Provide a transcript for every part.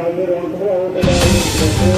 ਸਰਕਾਰ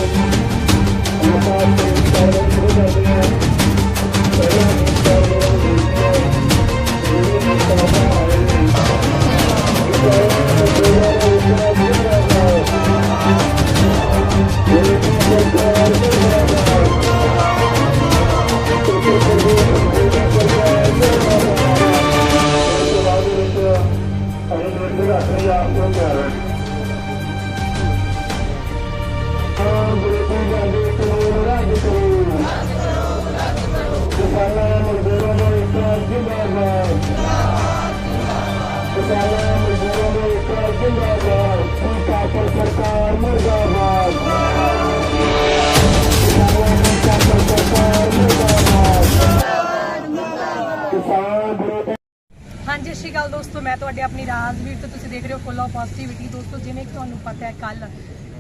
ਸ਼੍ਰੀ ਅਕਾਲ ਦੋਸਤੋ, ਮੈਂ ਤੁਹਾਡੇ ਆਪਣੀ ਰਾਜਵੀਰ ਤੇ ਤੁਸੀਂ ਦੇਖ ਰਹੇ ਹੋ ਫੁੱਲ ਆਫ ਪੋਜ਼ਿਟਿਵਿਟੀ ਦੋਸਤੋ, ਜਿਵੇਂ ਕਿ ਤੁਹਾਨੂੰ ਪਤਾ ਹੈ ਕੱਲ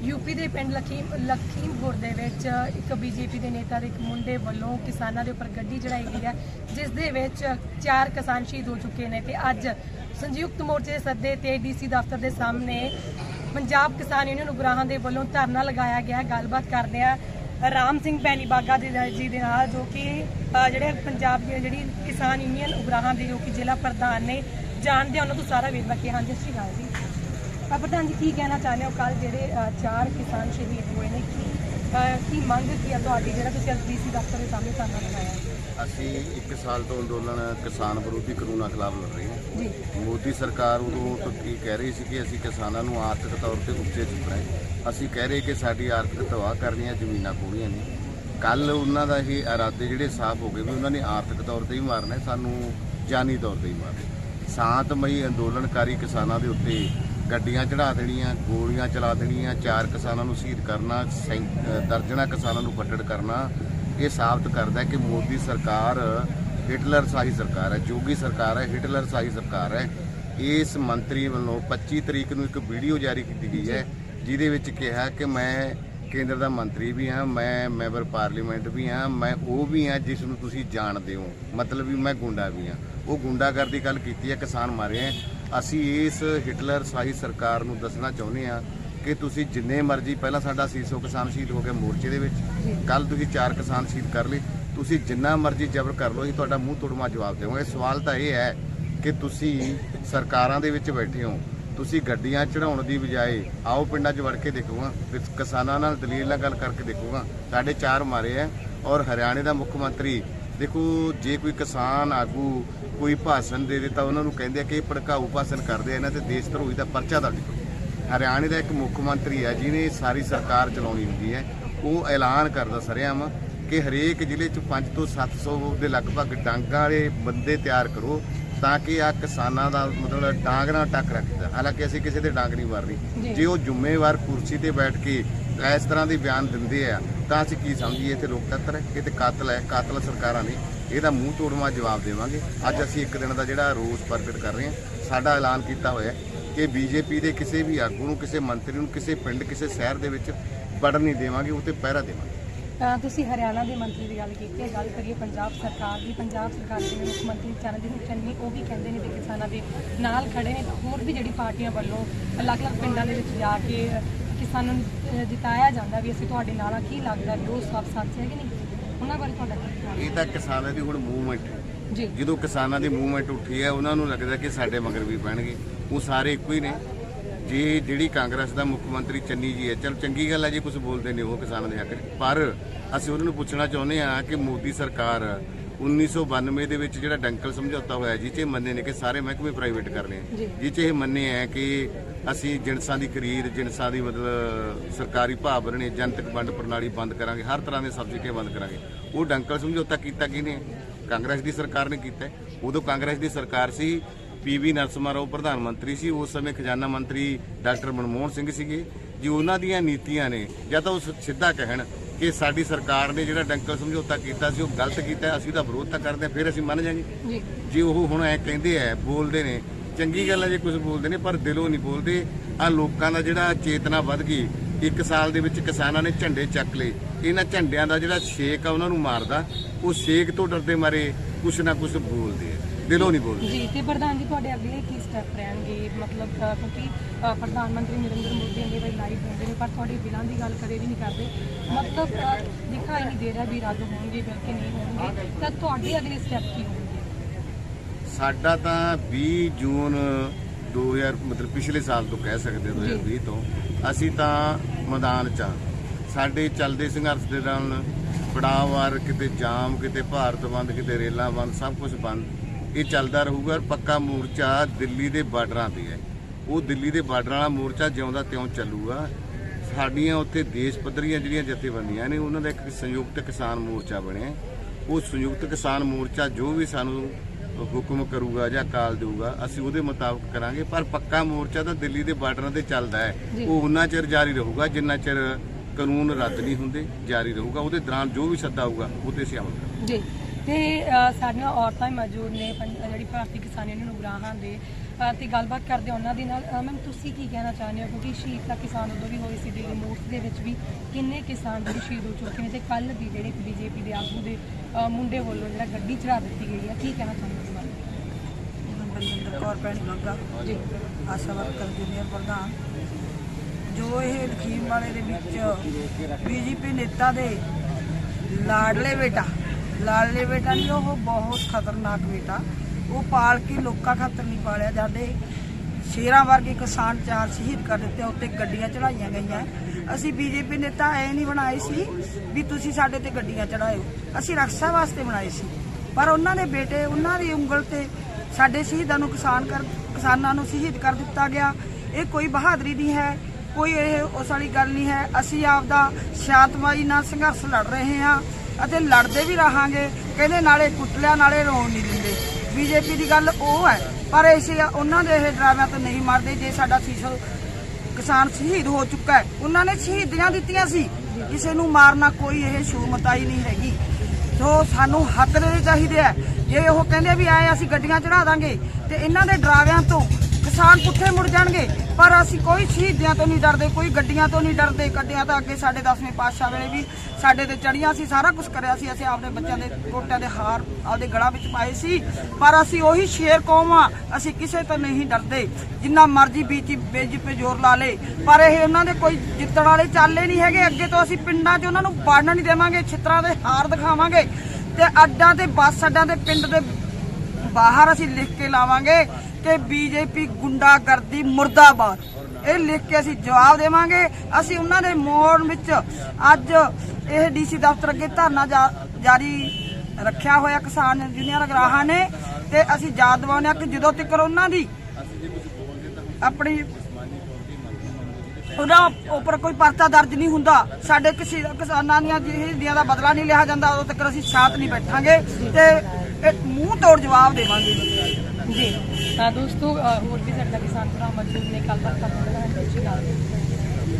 ਯੂਪੀ ਦੇ ਪਿੰਡ ਲਖੀਮ, ਲਖੀਮਪੁਰ ਦੇ ਵਿੱਚ ਇੱਕ ਬੀਜੇਪੀ ਦੇ ਨੇਤਾ ਦੇ ਇੱਕ ਮੁੰਡੇ ਵੱਲੋਂ ਕਿਸਾਨਾਂ ਦੇ ਉੱਪਰ ਗੱਡੀ ਚੜਾਈ ਗਈ ਹੈ, ਜਿਸ ਦੇ ਵਿੱਚ ਚਾਰ ਕਿਸਾਨ ਸ਼ਹੀਦ ਹੋ ਚੁੱਕੇ ਨੇ ਤੇ ਅੱਜ ਸੰਯੁਕਤ ਮੋਰਚੇ ਦੇ ਸੱਦੇ ਤੇ ਡੀਸੀ ਦਫ਼ਤਰ ਦੇ ਸਾਹਮਣੇ ਪੰਜਾਬ ਕਿਸਾਨ ਯੂਨੀਅਨ ਉਗਰਾਹਾਂ ਦੇ ਵੱਲੋਂ ਧਰਨਾ ਲਗਾਇਆ ਗਿਆ ਗੱਲਬਾਤ ਕਰਦੇ ਆ ਰਾਮ ਸਿੰਘ ਭੈਣੀ ਬਾਗਾ ਦੇ ਜੀ ਦੇ ਨਾਲ, ਜੋ ਕਿ ਜਿਹੜੇ ਪੰਜਾਬ ਦੀ ਜਿਹੜੀ ਕਿਸਾਨ ਯੂਨੀਅਨ ਉਗਰਾਹਾਂ ਦੇ ਜੋ ਕਿ ਜ਼ਿਲ੍ਹਾ ਪ੍ਰਧਾਨ ਨੇ, ਜਾਣਦੇ ਆ, ਉਹਨਾਂ ਤੋਂ ਸਾਰਾ ਵੇਰਵਾ ਕੀ ਹਾਂਜੀ, ਸਤਿ ਸ਼੍ਰੀ ਅਕਾਲ ਜੀ। ਪ੍ਰਧਾਨ ਜੀ, ਕੀ ਕਹਿਣਾ ਚਾਹੁੰਦੇ ਹੋ? ਕੱਲ ਜਿਹੜੇ ਚਾਰ ਕਿਸਾਨ ਸ਼ਹੀਦ ਹੋਏ ਨੇ, ਕੀ ਕੀ ਮੰਗ ਕੀ ਆ ਤੁਹਾਡੀ ਜਿਹੜਾ ਤੁਸੀਂ ਐਸਡੀਸੀ ਦਫ਼ਤਰ ਦੇ ਸਾਹਮਣੇ ਧਰਨਾ ਲਗਾਇਆ? ਅਸੀਂ 1 ਸਾਲ ਤੋਂ ਅੰਦੋਲਨ ਕਿਸਾਨ ਵਿਰੋਧੀ ਕਾਨੂੰਨਾਂ ਖਿਲਾਫ ਲੜ ਰਹੇ ਹਾਂ। ਜੀ। ਮੋਦੀ ਸਰਕਾਰ ਉਦੋਂ ਤੋਂ ਕੀ ਕਹਿ ਰਹੀ ਸੀ ਕਿ ਅਸੀਂ ਕਿਸਾਨਾਂ ਨੂੰ ਆਰਥਿਕ ਤੌਰ ਤੇ ਉੱਚੇ ਚੁੱਕਣਾ ਹੈ। ਅਸੀਂ ਕਹਿ ਰਹੇ ਕਿ ਸਾਡੀ ਆਰਥਿਕ ਤਬਾਹ ਕਰਨੀਆਂ ਜ਼ਮੀਨਾਂ ਖੋਹਣੀਆਂ ਨੇ। ਕੱਲ ਉਹਨਾਂ ਦਾ ਇਹ ਇਰਾਦੇ ਜਿਹੜੇ ਸਾਫ਼ ਹੋ ਗਏ ਵੀ ਉਹਨਾਂ ਨੇ ਆਰਥਿਕ ਤੌਰ ਤੇ ਹੀ ਮਾਰਨਾ ਹੈ, ਸਾਨੂੰ ਜਾਨੀ ਤੌਰ ਤੇ ਹੀ ਮਾਰਨਾ ਸ਼ਾਂਤਮਈ ਅੰਦੋਲਨਕਾਰੀ ਕਿਸਾਨਾਂ ਦੇ ਉੱਤੇ ਗੱਡੀਆਂ ਚੜਾ ਦੇਣੀਆਂ, ਗੋਲੀਆਂ ਚਲਾ ਦੇਣੀਆਂ, ਚਾਰ ਕਿਸਾਨਾਂ ਨੂੰ ਸ਼ਹੀਦ ਕਰਨਾ, ਸੈਂ- ਦਰਜਨਾਂ ਕਿਸਾਨਾਂ ਨੂੰ ਫੱਟੜ ਕਰਨਾ, ਇਹ ਸਾਬਤ ਕਰਦਾ ਹੈ ਕਿ ਮੋਦੀ ਸਰਕਾਰ ਹਿਟਲਰ ਸਾਹੀ ਸਰਕਾਰ ਹੈ, ਜੋਗੀ ਸਰਕਾਰ ਹੈ ਹਿਟਲਰ ਸਾਹੀ ਸਰਕਾਰ ਹੈ। ਇਸ ਮੰਤਰੀ ਵੱਲੋਂ 25 ਤਰੀਕ ਨੂੰ ਇੱਕ ਵੀਡੀਓ ਜਾਰੀ ਕੀਤੀ ਗਈ ਹੈ, ਜਿਹਦੇ ਵਿੱਚ ਕਿਹਾ ਕਿ ਮੈਂ ਕੇਂਦਰ ਦਾ ਮੰਤਰੀ ਵੀ ਹਾਂ, ਮੈਂ ਮੈਂਬਰ ਪਾਰਲੀਮੈਂਟ ਵੀ ਹਾਂ, ਮੈਂ ਉਹ ਵੀ ਹਾਂ ਜਿਸ ਨੂੰ ਤੁਸੀਂ ਜਾਣਦੇ ਹੋ। ਮਤਲਬ ਵੀ ਮੈਂ ਗੁੰਡਾ ਵੀ ਹਾਂ। ਉਹ ਗੁੰਡਾਗਰਦੀ ਗੱਲ ਕੀਤੀ ਹੈ, ਕਿਸਾਨ ਮਾਰੇ ਹੈ। ਅਸੀਂ ਇਸ ਹਿਟਲਰ ਸਾਹੀ ਸਰਕਾਰ ਨੂੰ ਦੱਸਣਾ ਚਾਹੁੰਦੇ ਹਾਂ ਕਿ ਤੁਸੀਂ ਜਿੰਨੇ ਮਰਜ਼ੀ ਪਹਿਲਾਂ ਸਾਡਾ 600 ਕਿਸਾਨ ਸ਼ਹੀਦ ਹੋ ਗਏ ਮੋਰਚੇ ਦੇ ਵਿੱਚ ਕੱਲ ਤੁਸੀਂ ਚਾਰ ਕਿਸਾਨ ਸ਼ਹੀਦ ਕਰ ਲਏ। ਤੁਸੀਂ ਜਿੰਨਾ ਮਰਜ਼ੀ ਜ਼ਬਰ ਕਰ ਲਓ ਅਸੀਂ ਤੁਹਾਡਾ ਮੂੰਹ ਤੋੜਮਾ ਜਵਾਬ ਦੇਵਾਂਗੇ। ਸਵਾਲ ਤਾਂ ਇਹ ਹੈ ਕਿ ਤੁਸੀਂ ਸਰਕਾਰਾਂ ਦੇ ਵਿੱਚ ਬੈਠੇ ਹੋ। ਤੁਸੀਂ ਗੱਡੀਆਂ ਚੜਾਉਣ ਦੀ ਬਜਾਏ ਆਓ ਪਿੰਡਾਂ 'ਚ ਵੜ ਕੇ ਦੇਖੋਗਾ ਕਿਸਾਨਾਂ ਨਾਲ ਦਲੀਲ ਨਾਲ ਗੱਲ ਕਰਕੇ ਦੇਖੋਗਾ। ਸਾਡੇ ਚਾਰ ਮਾਰੇ ਹੈ ਔਰ ਹਰਿਆਣੇ ਦਾ ਮੁੱਖ ਮੰਤਰੀ ਦੇਖੋ ਜੇ ਕੋਈ ਕਿਸਾਨ ਆਗੂ ਕੋਈ ਭਾਸ਼ਣ ਦੇ ਦਿੱਤਾ ਉਹਨਾਂ ਨੂੰ ਕਹਿੰਦੇ ਆ ਕਿ ਇਹ ਭੜਕਾਊ ਭਾਸ਼ਣ ਕਰਦੇ ਆ ਇਹਨਾਂ ਤੇ ਦੇਸ਼ ਧਰੋਹੀ ਦਾ ਪਰਚਾ ਦਰਜ ਕਰੋ। ਹਰਿਆਣੇ ਦਾ ਇੱਕ ਮੁੱਖ ਮੰਤਰੀ ਹੈ ਜਿਹਨੇ ਸਾਰੀ ਸਰਕਾਰ ਚਲਾਉਣੀ ਹੁੰਦੀ ਹੈ ਉਹ ਐਲਾਨ ਕਰਦਾ ਸਰਿਆਮ ਕਿ ਹਰੇਕ ਜ਼ਿਲ੍ਹੇ 'ਚ 5 ਤੋਂ 700 ਦੇ ਲਗਭਗ ਡਾਂਗਾਂ ਵਾਲੇ ਬੰਦੇ ਤਿਆਰ ਕਰੋ ਤਾਂ ਕਿ ਆ ਕਿਸਾਨਾਂ ਦਾ ਮਤਲਬ ਡਾਂਗ ਨਾਲ ਟੱਕ ਰੱਖਦਾ ਹਾਲਾਂਕਿ ਅਸੀਂ ਕਿਸੇ ਦੇ ਡਾਂਗ ਨਹੀਂ ਮਾਰਨੀ। ਜੇ ਉਹ ਜ਼ਿੰਮੇਵਾਰ ਕੁਰਸੀ ਤੇ ਬੈਠ ਕੇ ਇਸ ਤਰ੍ਹਾਂ ਦੇ ਬਿਆਨ ਦਿੰਦੇ ਆ ਤਾਂ ਅਸੀਂ ਕੀ ਸਮਝੀਏ, ਇੱਥੇ ਲੋਕਤੰਤਰ ਹੈ, ਇਹ ਤੇ ਕਾਤਲ ਹੈ, ਕਾਤਲ ਸਰਕਾਰਾਂ ਨੇ ਇਹਦਾ ਮੂੰਹ ਤੋੜਵਾ ਜਵਾਬ ਦੇਵਾਂਗੇ। ਅੱਜ ਅਸੀਂ ਇੱਕ ਦਿਨ ਦਾ ਜਿਹੜਾ ਰੋਸ ਪ੍ਰਗਟ ਕਰ ਰਹੇ ਹਾਂ, ਸਾਡਾ ਐਲਾਨ ਕੀਤਾ ਹੋਇਆ ਕਿ ਬੀਜੇਪੀ ਦੇ ਕਿਸੇ ਵੀ ਆਗੂ ਨੂੰ, ਕਿਸੇ ਮੰਤਰੀ ਨੂੰ, ਕਿਸੇ ਪਿੰਡ, ਕਿਸੇ ਸ਼ਹਿਰ ਦੇ ਵਿੱਚ ਵੜਨ ਨਹੀਂ ਦੇਵਾਂਗੇ ਉੱਤੇ ਪਹਿਰਾ ਦੇਵਾਂਗੇ। ਤੁਸੀਂ ਹਰਿਆਣਾ ਦੇ ਮੰਤਰੀ ਦੀ ਗੱਲ ਕੀਤੀ ਹੈ, ਗੱਲ ਕਰੀਏ ਪੰਜਾਬ ਸਰਕਾਰ ਦੀ, ਪੰਜਾਬ ਸਰਕਾਰ ਦੇ ਮੁੱਖ ਮੰਤਰੀ ਚਰਨਜੀਤ ਚੰਨੀ, ਉਹ ਵੀ ਕਹਿੰਦੇ ਨੇ ਵੀ ਕਿਸਾਨਾਂ ਦੇ ਨਾਲ ਖੜੇ ਨੇ, ਹੋਰ ਵੀ ਜਿਹੜੀ ਪਾਰਟੀਆਂ ਵੱਲੋਂ ਅਲੱਗ-ਅਲੱਗ ਪਿੰਡਾਂ ਦੇ ਵਿੱਚ ਜਾ ਕੇ ਕਿਸਾਨਾਂ ਨੂੰ ਅਹ, ਜਿਤਾਇਆ ਜਾਂਦਾ ਵੀ ਅਸੀਂ ਤੁਹਾਡੇ ਨਾਲ ਆ ਕੀ ਲੱਗਦਾ ਵੀ ਉਹ ਸਭ ਸੱਚ ਹੈ ਕਿ ਨਹੀਂ? ਉਹਨਾਂ ਬਾਰੇ ਤੁਹਾਡਾ ਕੀ ਖਿਆਲ ਇਹ ਤਾਂ ਕਿਸਾਨਾਂ ਦੀ ਹੁਣ ਮੂਵਮੈਂਟ ਹੈ। ਹੈ ਜੀ। ਜਦੋਂ ਕਿਸਾਨਾਂ ਦੀ ਮੂਵਮੈਂਟ ਉੱਠੀ ਹੈ ਉਹਨਾਂ ਨੂੰ ਲੱਗਦਾ ਕਿ ਸਾਡੇ ਮਗਰ ਵੀ ਪੈਣਗੇ। ਉਹ ਸਾਰੇ ਇੱਕੋ ਹੀ ਨੇ। ਜੇ ਜਿਹੜੀ ਕਾਂਗਰਸ ਦਾ ਮੁੱਖ ਮੰਤਰੀ ਚੰਨੀ ਜੀ ਹੈ ਚਲ ਚੰਗੀ ਗੱਲ ਹੈ ਜੇ ਕੁਝ ਬੋਲਦੇ ਨੇ ਉਹ ਕਿਸਾਨਾਂ ਦੇ ਹੱਕ 'ਚ। ਪਰ ਅਸੀਂ ਉਹਨਾਂ ਨੂੰ ਪੁੱਛਣਾ ਚਾਹੁੰਦੇ ਹਾਂ ਕਿ ਮੋਦੀ ਸਰਕਾਰ 1992 ਦੇ ਵਿੱਚ ਜਿਹੜਾ ਡੰਕਲ ਸਮਝੌਤਾ ਹੋਇਆ ਜਿਹ 'ਚ ਮੰਨੇ ਨੇ ਕਿ ਸਾਰੇ ਮਹਿਕਮੇ ਪ੍ਰਾਈਵੇਟ ਕਰਨੇ ਆ ਜੀ। 'ਚ ਇਹ ਮੰਨੇ ਹੈ ਕਿ ਅਸੀਂ ਜਿਣਸਾਂ ਦੀ ਖਰੀਦ ਜਿਣਸਾਂ ਦੀ ਮਤਲਬ ਸਰਕਾਰੀ ਭਾਅ ਭਰਣੇ ਜਨਤਕ ਵੰਡ ਪ੍ਰਣਾਲੀ ਬੰਦ ਕਰਾਂਗੇ ਹਰ ਤਰ੍ਹਾਂ ਦੇ ਸਬਸਿਡੀ ਬੰਦ ਕਰਾਂਗੇ ਉਹ ਡੰਕਲ ਸਮਝੌਤਾ ਕੀਤਾ ਕਿਹਨੇ ਕਾਂਗਰਸ ਦੀ ਸਰਕਾਰ ਨੇ ਕੀਤਾ। ਉਦੋਂ ਕਾਂਗਰਸ ਦੀ ਸਰਕਾਰ ਸੀ ਪੀਵੀ ਨਰਸਿਮਹਾ ਰਾਓ ਪ੍ਰਧਾਨ ਮੰਤਰੀ ਸੀ ਉਸ ਸਮੇਂ ਖਜ਼ਾਨਾ ਮੰਤਰੀ ਡਾਕਟਰ ਮਨਮੋਹਨ ਸਿੰਘ ਸੀਗੇ ਜੀ ਉਹਨਾਂ ਦੀਆਂ ਨੀਤੀਆਂ ਨੇ ਜਾਂ ਤਾਂ ਉਹ ਸਿੱਧਾ ਕਹਿਣ ਕਿ ਸਾਡੀ ਸਰਕਾਰ ਨੇ ਜਿਹੜਾ ਡੰਕਲ ਸਮਝੌਤਾ ਕੀਤਾ ਸੀ ਉਹ ਗਲਤ ਕੀਤਾ ਹੈ, ਅਸੀਂ ਤਾਂ ਵਿਰੋਧ ਤਾਂ ਕਰਦੇ ਫਿਰ ਅਸੀਂ ਮੰਨ ਜਾਾਂਗੇ। ਜੀ। ਉਹ ਹੁਣ ਐ ਕਹਿੰਦੇ ਐ ਬੋਲਦੇ ਨੇ ਚੰਗੀ ਗੱਲ ਹੈ ਜੇ ਕੁਝ ਬੋਲਦੇ ਨੇ ਪਰ ਦਿਲੋਂ ਨਹੀਂ ਬੋਲਦੇ। ਆ ਲੋਕਾਂ ਦਾ ਜਿਹੜਾ ਚੇਤਨਾ ਵੱਧ ਗਈ ਇੱਕ ਸਾਲ ਦੇ ਵਿੱਚ ਕਿਸਾਨਾਂ ਨੇ ਝੰਡੇ ਚੱਕ ਲਏ। ਇਹਨਾਂ ਝੰਡਿਆਂ ਦਾ ਜਿਹੜਾ ਛੇਕ ਆ ਉਹਨਾਂ ਨੂੰ ਮਾਰਦਾ। ਉਹ ਛੇਕ ਤੋਂ ਡਰਦੇ ਮਾਰੇ ਕੁਛ ਨਾ ਕੁਛ ਬੋਲਦੇ ਆ। ਦਿਲੋਂ ਨਹੀਂ ਬੋਲਦੇ। ਜੀ ਤੇ ਪ੍ਰਧਾਨ ਜੀ ਤੁਹਾਡੇ ਅਗਲੇ ਕੀ ਸਟੈਪ ਰਹਿਣਗੇ ਮਤਲਬ ਕਿਉਂਕਿ ਪ੍ਰਧਾਨ ਮੰਤਰੀ ਨਰਿੰਦਰ ਮੋਦੀ ਇੰਨੇ ਵਾਰੀ ਲਾਈਵ ਹੁੰਦੇ ਨੇ ਪਰ ਤੁਹਾਡੇ ਬਿਲਾਂ ਦੀ ਗੱਲ ਕਦੇ ਵੀ ਨਹੀਂ ਕਰਦੇ। ਮਤਲਬ ਦਿਖਾਈ ਨਹੀਂ ਦੇ ਰਿਹਾ ਵੀ ਰੱਦ ਹੋਣਗੇ ਬਲਕਿ ਨਹੀਂ ਹੋਣਗੇ। ਤਾਂ ਤੁਹਾਡੇ ਅਗਲੇ ਸਟੈਪ ਕੀ ਹੋਣਗੇ? ਸਾਡਾ ਤਾਂ 20 ਜੂਨ 2000 ਮਤਲਬ ਪਿਛਲੇ ਸਾਲ ਤੋਂ ਕਹਿ ਸਕਦੇ ਹੋ 2020 ਤੋਂ। ਅਸੀਂ ਤਾਂ ਮੈਦਾਨ 'ਚ। ਸਾਡੇ ਚੱਲਦੇ ਸੰਘਰਸ਼ ਦੇ ਦੌਰਾਨ ਪੜਾਵਾਰ ਕਿਤੇ ਜਾਮ ਕਿਤੇ ਭਾਰਤ ਬੰਦ ਕਿਤੇ ਰੇਲਾਂ ਬੰਦ ਸਭ ਕੁਝ ਬੰਦ। ਇਹ ਚੱਲਦਾ ਰਹੂਗਾ ਪੱਕਾ ਮੋਰਚਾ ਦਿੱਲੀ ਦੇ ਬਾਰਡਰਾਂ ਤੇ ਹੈ। ਉਹ ਦਿੱਲੀ ਦੇ ਬਾਰਡਰਾਂ ਵਾਲਾ ਮੋਰਚਾ ਜਿਉਂਦਾ ਤਿਉਂ ਚੱਲੂਗਾ। ਸਾਡੀਆਂ ਉੱਥੇ ਦੇਸ਼ ਪੱਧਰੀਆਂ ਜਿਹੜੀਆਂ ਜਥੇਬੰਦੀਆਂ ਨੇ ਉਹਨਾਂ ਦਾ ਇੱਕ ਸੰਯੁਕਤ ਕਿਸਾਨ ਮੋਰਚਾ ਬਣਿਆ। ਉਹ ਸੰਯੁਕਤ ਕਿਸਾਨ ਮੋਰਚਾ ਜੋ ਵੀ ਸਾਨੂੰ ਹੁਕਮ ਕਰੂਗਾ ਜਾਂ ਕਾਲ ਦੇਊਗਾ ਅਸੀਂ ਉਹਦੇ ਮੁਤਾਬਕ ਕਰਾਂਗੇ। ਪਰ ਪੱਕਾ ਮੋਰਚਾ ਤਾਂ ਦਿੱਲੀ ਦੇ ਬਾਰਡਰਾਂ ਤੇ ਚੱਲਦਾ ਹੈ। ਉਹ ਉਨਾ ਚਿਰ ਜਾਰੀ ਰਹੂਗਾ ਜਿੰਨਾ ਚਿਰ ਕਾਨੂੰਨ ਰੱਦ ਨਹੀਂ ਹੁੰਦੇ ਜਾਰੀ ਰਹੂਗਾ। ਉਹਦੇ ਦੌਰਾਨ ਜੋ ਵੀ ਸੱਦਾ ਆਊਗਾ ਉਹਦੇ ਅਸੀਂ ਅਮਲ ਕਰਾਂਗੇ। ਜੀ। ਤੇ ਸਾਡੀਆਂ ਔਰਤਾਂ ਵੀ ਮੌਜੂਦ ਨੇ ਪੰ- ਜਿਹੜੀ ਭਾਰਤੀ ਕਿਸਾਨ ਯੂਨੀਅਨ ਉਗਰਾਹਾਂ ਦੇ ਤੇ ਗੱਲਬਾਤ ਕਰਦੇ ਉਹਨਾਂ ਦੇ ਨਾਲ। ਮੈਮ ਤੁਸੀਂ ਕੀ ਕਹਿਣਾ ਚਾਹੁੰਦੇ ਹੋ? ਕਿਉਂਕਿ ਸ਼ਹੀਦ ਤਾਂ ਕਿਸਾਨ ਉਦੋਂ ਵੀ ਹੋਏ ਸੀ ਦਿੱਲੀ ਮੋਰਚ ਦੇ ਵਿੱਚ ਵੀ ਕਿੰਨੇ ਕਿਸਾਨ ਜਿਹੜੇ ਸ਼ਹੀਦ ਹੋ ਚੁੱਕੇ ਨੇ ਤੇ ਕੱਲ ਵੀ ਜਿਹੜੇ ਬੀਜੇਪੀ ਦੇ ਆਗੂ ਦੇ ਮੁੰਡੇ ਵੱਲੋਂ ਜਿਹੜਾ ਗੱਡੀ ਚੜਾ ਦਿੱਤੀ ਗਈ ਹੈ ਕੀ ਕਹਿਣਾ ਚਾਹੁੰਦੇ ਹੋ ਇਸ ਬਾਰੇ? ਬਲਜਿੰਦਰ ਕੌਰ ਭੈਣ ਜੀ ਆਸ਼ਾ ਵਰਕਰ ਜੂਨੀਅਰ ਪ੍ਰਧਾਨ। ਜੋ ਇਹ ਲਖੀਮ ਵਾਲੇ ਦੇ ਵਿੱਚ ਬੀਜੇਪੀ ਨੇਤਾ ਦੇ ਲਾਡਲੇ ਬੇਟਾ ਲਾਡਲੇ ਬੇਟਾ ਨਹੀਂ ਉਹ ਬਹੁਤ ਖਤਰਨਾਕ ਬੇਟਾ। ਉਹ ਪਾਲ ਕੇ ਲੋਕਾਂ ਖਾਤਰ ਨਹੀਂ ਪਾਲਿਆ ਜਾਂਦੇ। ਸ਼ੇਰਾਂ ਵਰਗੇ ਕਿਸਾਨ ਚਾਰ ਸ਼ਹੀਦ ਕਰ ਦਿੱਤੇ, ਉੱਤੇ ਗੱਡੀਆਂ ਚੜਾਈਆਂ ਗਈਆਂ। ਅਸੀਂ ਬੀਜੇਪੀ ਨੇਤਾ ਐ ਨਹੀਂ ਬਣਾਏ ਸੀ ਵੀ ਤੁਸੀਂ ਸਾਡੇ ਤੇ ਗੱਡੀਆਂ ਚੜਾਇਓ ਅਸੀਂ ਰਕਸ਼ਾ ਵਾਸਤੇ ਬਣਾਏ ਸੀ। ਪਰ ਉਹਨਾਂ ਦੇ ਬੇਟੇ, ਉਹਨਾਂ ਦੀ ਉਂਗਲ ਤੇ ਸਾਡੇ ਸ਼ਹੀਦਾਂ ਨੂੰ ਕਿਸਾਨ ਕਰ, ਕਿਸਾਨਾਂ ਨੂੰ ਸ਼ਹੀਦ ਕਰ ਦਿੱਤਾ ਗਿਆ। ਇਹ ਕੋਈ ਬਹਾਦਰੀ ਨਹੀਂ ਹੈ, ਕੋਈ ਇਹ ਉਸ ਵਾਲੀ ਗੱਲ ਨਹੀਂ ਹੈ। ਅਸੀਂ ਆਪਦਾ ਸ਼ਾਂਤਮਈ ਨਾਲ ਸੰਘਰਸ਼ ਲੜ ਰਹੇ ਹਾਂ। ਅਤੇ ਲੜਦੇ ਵੀ ਰਹਾਂਗੇ। ਕਹਿੰਦੇ ਨਾਲੇ ਕੁੱਟਲਿਆ, ਨਾਲੇ ਰੋਣ ਨਹੀਂ ਦਿੰਦੇ। ਬੀਜੇਪੀ ਦੀ ਗੱਲ ਉਹ ਹੈ, ਪਰ ਅਸੀਂ ਉਹਨਾਂ ਦੇ ਇਹ ਡਰਾਮਿਆਂ ਤੋਂ ਨਹੀਂ ਮਰਦੇ। ਜੇ ਸਾਡਾ ਸੀਸੋ ਕਿਸਾਨ ਸ਼ਹੀਦ ਹੋ ਚੁੱਕਾ ਹੈ, ਉਹਨਾਂ ਨੇ ਸ਼ਹੀਦੀਆਂ ਦਿੱਤੀਆਂ ਸੀ। ਕਿਸੇ ਨੂੰ ਮਾਰਨਾ ਕੋਈ ਇਹ ਸ਼ੂਮਤਾਈ ਨਹੀਂ ਹੈਗੀ। ਸੋ ਸਾਨੂੰ ਹੱਕ ਦੇਣੇ ਚਾਹੀਦੇ ਆ। ਜੇ ਉਹ ਕਹਿੰਦੇ ਵੀ ਆਏ ਅਸੀਂ ਗੱਡੀਆਂ ਚੜਾ ਦਾਂਗੇ, ਤੇ ਇਹਨਾਂ ਦੇ ਡਰਾਵਿਆਂ ਤੋਂ ਕਿਸਾਨ ਪੁੱਠੇ ਮੁੜ ਜਾਣਗੇ। ਪਰ ਅਸੀਂ ਕੋਈ ਸ਼ਹੀਦਿਆਂ ਤੋਂ ਨਹੀਂ ਡਰਦੇ, ਕੋਈ ਗੱਡੀਆਂ ਤੋਂ ਨਹੀਂ ਡਰਦੇ। ਗੱਡੀਆਂ ਤਾਂ ਅੱਗੇ ਸਾਡੇ 10ਵੇਂ ਪਾਤਸ਼ਾਹ ਵੇਲੇ ਵੀ ਸਾਡੇ ਤੇ ਚੜੀਆਂ ਸੀ, ਸਾਰਾ ਕੁਝ ਕਰਿਆ ਸੀ। ਅਸੀਂ ਆਪਣੇ ਬੱਚਿਆਂ ਦੇ ਕੋਟਿਆਂ ਦੇ ਹਾਰ ਆਪਦੇ ਗਲਾਂ ਵਿੱਚ ਪਾਏ ਸੀ। ਪਰ ਅਸੀਂ ਉਹੀ ਸ਼ੇਰ ਕੌਮ ਆ, ਅਸੀਂ ਕਿਸੇ ਤੋਂ ਨਹੀਂ ਡਰਦੇ। ਜਿੰਨਾ ਮਰਜ਼ੀ ਬੀਜੀ ਬੇਜੀ ਤੇ ਜ਼ੋਰ ਲਾ ਲੇ। ਪਰ ਇਹ ਉਹਨਾਂ ਦੇ ਕੋਈ ਜਿੱਤਣ ਵਾਲੇ ਚਾਲੇ ਨਹੀਂ ਹੈਗੇ। ਅੱਗੇ ਤੋਂ ਅਸੀਂ ਪਿੰਡਾਂ 'ਚ ਉਹਨਾਂ ਨੂੰ ਵੜਨ ਨਹੀਂ ਦੇਵਾਂਗੇ, ਛਿੱਤਰਾਂ ਦੇ ਹਾਰ ਦਿਖਾਵਾਂਗੇ। ਤੇ ਅੱਡਾਂ ਤੇ ਬੱਸ, ਅੱਡਾਂ ਤੇ ਪਿੰਡ ਦੇ ਬਾਹਰ ਅਸੀਂ ਲਿਖ ਕੇ ਲਾਵਾਂਗੇ। ਕਿ ਬੀਜੇਪੀ ਗੁੰਡਾਗਰਦੀ ਮੁਰਦਾਬਾਦ। ਇਹ ਲਿਖ ਕੇ ਅਸੀਂ ਜਵਾਬ ਦੇਵਾਂਗੇ। ਅਸੀਂ ਉਹਨਾਂ ਦੇ ਮੋੜ ਵਿੱਚ ਅੱਜ ਇਹ ਡੀਸੀ ਦਫ਼ਤਰ ਅੱਗੇ ਧਰਨਾ ਜਾਰੀ ਰੱਖਿਆ ਹੋਇਆ ਕਿਸਾਨ ਯੂਨੀਅਨ ਗਰਾਹਾਂ ਨੇ ਤੇ ਅਸੀਂ ਯਾਦ ਦਿਵਾਉਂਦੇ ਹਾਂ ਕਿ ਜਦੋਂ ਤੱਕ ਉਹਨਾਂ ਦੀ ਆਪਣੀ ਉਹਨਾਂ ਉੱਪਰ ਕੋਈ ਪਰਚਾ ਦਰਜ ਨਹੀਂ ਹੁੰਦਾ, ਸਾਡੇ ਕਿਸਾਨਾਂ ਦੀਆਂ ਜਿਹੜੀਆਂ ਦਾ ਬਦਲਾ ਨਹੀਂ ਲਿਆ ਜਾਂਦਾ, ਉਦੋਂ ਤੱਕ ਅਸੀਂ ਸ਼ਾਂਤ ਨਹੀਂ ਬੈਠਾਂਗੇ ਤੇ ਇਹ ਮੂੰਹ ਤੋੜ ਜਵਾਬ ਦੇਵਾਂਗੇ। ਜੀ। ਤਾਂ ਦੋਸਤੋ ਅ, ਹੋਰ ਵੀ ਸਾਡਾ ਕਿਸਾਨ ਭਰਾ ਮੌਜੂਦ ਨੇ। ਗੱਲਬਾਤ ਕਰਨ ਦਾ ਹੈ ਜੀ ਗੱਲ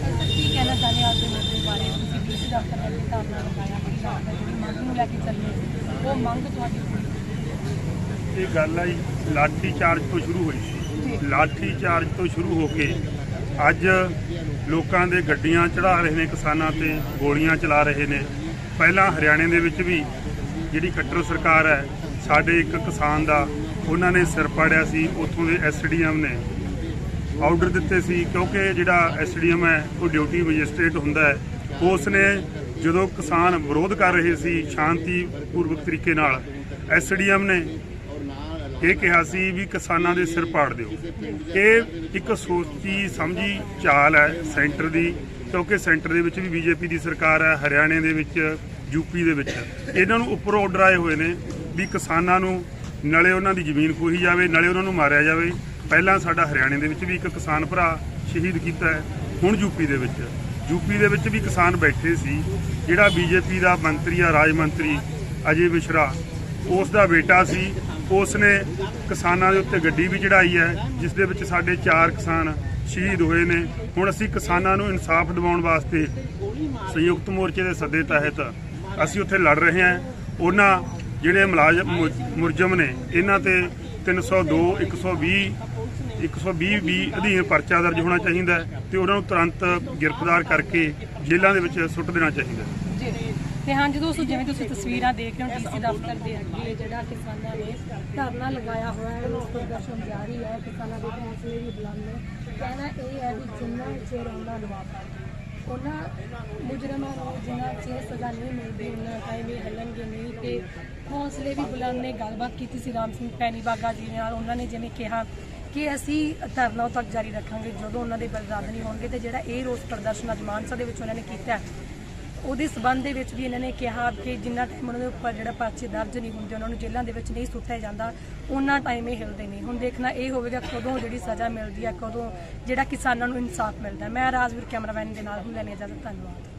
ਸਰ ਕੀ ਕਹਿਣਾ ਚਾਹੁੰਦੇ ਅੱਜ ਦੇ ਮੁੱਦੇ ਬਾਰੇ? ਤੁਸੀਂ ਡੀਸੀ ਦਫ਼ਤਰ ਦੇ ਧਰਨਾ ਲਗਾਇਆ? ਕਿ ਸ਼ਾਮ ਦਾ ਜਿਹੜੀ ਮੰਗ ਨੂੰ ਲੈ ਕੇ ਚੱਲੇ ਸੀ, ਉਹ ਮੰਗ ਤੁਹਾਡੀ ਪੂਰੀ ਇਹ ਗੱਲ ਆ ਜੀ ਲਾਠੀ ਚਾਰਜ ਤੋਂ ਸ਼ੁਰੂ ਹੋਈ ਸੀ। ਲਾਠੀ ਚਾਰਜ ਤੋਂ ਸ਼ੁਰੂ ਹੋ ਕੇ ਅੱਜ ਲੋਕਾਂ ਦੇ ਗੱਡੀਆਂ ਚੜਾ ਰਹੇ ਨੇ ਕਿਸਾਨਾਂ ਤੇ ਗੋਲੀਆਂ ਚਲਾ ਰਹੇ ਨੇ। ਪਹਿਲਾਂ ਹਰਿਆਣੇ ਦੇ ਵਿੱਚ ਵੀ ਜਿਹੜੀ ਕੱਟਰ ਸਰਕਾਰ ਹੈ ਸਾਡੇ ਇੱਕ ਕਿਸਾਨ ਦਾ ਉਹਨਾਂ ਨੇ ਸਿਰ ਪਾੜਿਆ ਸੀ, ਉੱਥੋਂ ਦੇ ਐਸਡੀਐਮ ਨੇ ਆਰਡਰ ਦਿੱਤੇ ਸੀ, ਕਿਉਂਕਿ ਜਿਹੜਾ ਐਸਡੀਐਮ ਹੈ, ਉਹ ਡਿਊਟੀ ਮੈਜਿਸਟ੍ਰੇਟ ਹੁੰਦਾ ਹੈ। ਉਸ ਨੇ ਜਦੋਂ ਕਿਸਾਨ ਵਿਰੋਧ ਕਰ ਰਹੇ ਸੀ ਸ਼ਾਂਤੀ ਪੂਰਵਕ ਤਰੀਕੇ ਨਾਲ ਐਸਡੀਐਮ ਨੇ ਇਹ ਕਿਹਾ ਸੀ ਵੀ ਕਿਸਾਨਾਂ ਦੇ ਸਿਰ ਪਾੜ ਦਿਓ। ਇਹ ਇੱਕ ਸੋਚੀ ਸਮਝੀ ਚਾਲ ਹੈ ਸੈਂਟਰ ਦੀ, ਕਿਉਂਕਿ ਸੈਂਟਰ ਦੇ ਵਿੱਚ ਵੀ ਬੀਜੇਪੀ ਦੀ ਸਰਕਾਰ ਹੈ, ਹਰਿਆਣੇ ਦੇ ਵਿੱਚ ਯੂਪੀ ਦੇ ਵਿੱਚ। ਇਹਨਾਂ ਨੂੰ ਉੱਪਰੋਂ ਆਰਡਰ ਆਏ ਹੋਏ ਨੇ ਵੀ ਕਿਸਾਨਾਂ ਨੂੰ ਨਾਲੇ ਉਹਨਾਂ ਦੀ ਜ਼ਮੀਨ ਖੋਹੀ ਜਾਵੇ, ਨਾਲੇ ਉਹਨਾਂ ਨੂੰ ਮਾਰਿਆ ਜਾਵੇ। ਪਹਿਲਾਂ ਸਾਡਾ ਹਰਿਆਣੇ ਦੇ ਵਿੱਚ ਵੀ ਇੱਕ ਕਿਸਾਨ ਭਰਾ ਸ਼ਹੀਦ ਕੀਤਾ ਹੈ, ਹੁਣ ਯੂਪੀ ਦੇ ਵਿੱਚ। ਯੂਪੀ ਦੇ ਵਿੱਚ ਵੀ ਕਿਸਾਨ ਬੈਠੇ ਸੀ, ਜਿਹੜਾ ਬੀਜੇਪੀ ਦਾ ਮੰਤਰੀ ਆ ਰਾਜ ਮੰਤਰੀ ਅਜੇ ਮਿਸ਼ਰਾ ਉਸ ਦਾ ਬੇਟਾ ਸੀ ਉਸ ਨੇ ਕਿਸਾਨਾਂ ਦੇ ਉੱਤੇ ਗੱਡੀ ਵੀ ਚੜਾਈ ਹੈ, ਜਿਸ ਦੇ ਵਿੱਚ ਸਾਡੇ ਚਾਰ ਕਿਸਾਨ ਸ਼ਹੀਦ ਹੋਏ ਨੇ। ਹੁਣ ਅਸੀਂ ਕਿਸਾਨਾਂ ਨੂੰ ਇਨਸਾਫ ਦਿਵਾਉਣ ਵਾਸਤੇ ਸੰਯੁਕਤ ਮੋਰਚੇ ਦੇ ਸੱਦੇ ਤਹਿਤ ਅਸੀਂ ਉੱਥੇ ਲੜ ਰਹੇ ਹਾਂ। ਉਹਨਾਂ ਜਿਹੜੇ ਮੁਲਾਜ਼ਮ ਮੁ- ਨੇ, ਇਹਨਾਂ ਤੇ 302 120 120 ਵੀ ਅਧੀਨ ਪਰਚਾ ਦਰਜ ਹੋਣਾ ਚਾਹੀਦਾ ਤੇ ਉਹਨਾਂ ਨੂੰ ਤੁਰੰਤ ਗ੍ਰਿਫਤਾਰ ਕਰਕੇ ਜੇਲ੍ਹਾਂ ਦੇ ਵਿੱਚ ਸੁੱਟ ਦੇਣਾ ਚਾਹੀਦਾ ਹੈ। ਜੀ। ਤੇ ਹਾਂਜੀ ਜਿਵੇਂ ਤੁਸੀਂ ਤਸਵੀਰਾਂ ਦੇਖ ਰਹੇ ਹੋ, ਡੀਸੀ ਦਫ਼ਤਰ ਦੇ ਅੱਗੇ ਜਿਹੜਾ ਕਿਸਾਨਾਂ ਨੇ ਧਰਨਾ ਲਗਾਇਆ ਹੋਇਆ ਹੈ ਉਸ ਪ੍ਰਦਰਸ਼ਨ ਜਾਰੀ ਹੈ, ਕਿਸਾਨਾਂ ਦੇ ਹੌਸਲੇ ਵੀ ਬੁਲੰਦ ਨੇ ਕਹਿਣਾ ਇਹ ਹੈ ਵੀ ਜਿੰਨਾ ਚਿਰ ਉਹਨਾਂ ਨੂੰ ਉਹਨਾਂ ਮੁਜਰਮਾਂ ਨੂੰ ਜਿਨ੍ਹਾਂ ਚਿਰ ਸਜ਼ਾ ਨਹੀਂ ਮਿਲਦੀ, ਉਹਨਾਂ ਟਾਈਮ ਇਹ ਹੱਲਣਗੇ ਨਹੀਂ ਤੇ ਹੌਸਲੇ ਵੀ ਬੁਲੰਦ ਨੇ, ਗੱਲਬਾਤ ਕੀਤੀ ਸੀ ਰਾਮ ਸਿੰਘ ਪੈਣੀ ਬਾਗਾ ਜੀ ਨਾਲ। ਉਹਨਾਂ ਨੇ ਜਿਵੇਂ ਕਿਹਾ ਕਿ ਅਸੀਂ ਧਰਨਾ ਤੱਕ ਜਾਰੀ ਰੱਖਾਂਗੇ ਜਦੋਂ ਉਹਨਾਂ ਦੇ ਬਰਦਾਦ ਨਹੀਂ ਹੋਣਗੇ ਤੇ ਜਿਹੜਾ ਇਹ ਰੋਸ ਪ੍ਰਦਰਸ਼ਨ ਅੱਜ ਮਾਨਸਾ ਦੇ ਵਿੱਚ ਉਹਨਾਂ ਨੇ ਕੀਤਾ ਉਹਦੇ ਸਬੰਧ ਦੇ ਵਿੱਚ ਵੀ ਇਹਨਾਂ ਨੇ ਕਿਹਾ ਕਿ ਜਿੰਨਾ ਟਾਈਮ ਉਹਨਾਂ ਦੇ ਉੱਪਰ ਜਿਹੜਾ ਪਰਚੇ ਦਰਜ ਨਹੀਂ ਹੁੰਦੇ, ਉਹਨਾਂ ਨੂੰ ਜੇਲ੍ਹਾਂ ਦੇ ਵਿੱਚ ਨਹੀਂ ਸੁੱਟਿਆ ਜਾਂਦਾ, ਉਹਨਾਂ ਟਾਈਮ ਇਹ ਹਿਲਦੇ ਨਹੀਂ ਹੁਣ ਦੇਖਣਾ ਇਹ ਹੋਵੇਗਾ ਕਦੋਂ ਜਿਹੜੀ ਸਜ਼ਾ ਮਿਲਦੀ ਹੈ, ਕਦੋਂ ਜਿਹੜਾ ਕਿਸਾਨਾਂ ਨੂੰ ਇਨਸਾਫ ਮਿਲਦਾ ਮੈਂ ਰਾਜਵੀਰ ਕੈਮਰਾਮੈਨ ਦੇ ਨਾਲ ਹੁਣ ਲੈਣੀ ਇਜਾਜ਼ਤ, ਧੰਨਵਾਦ।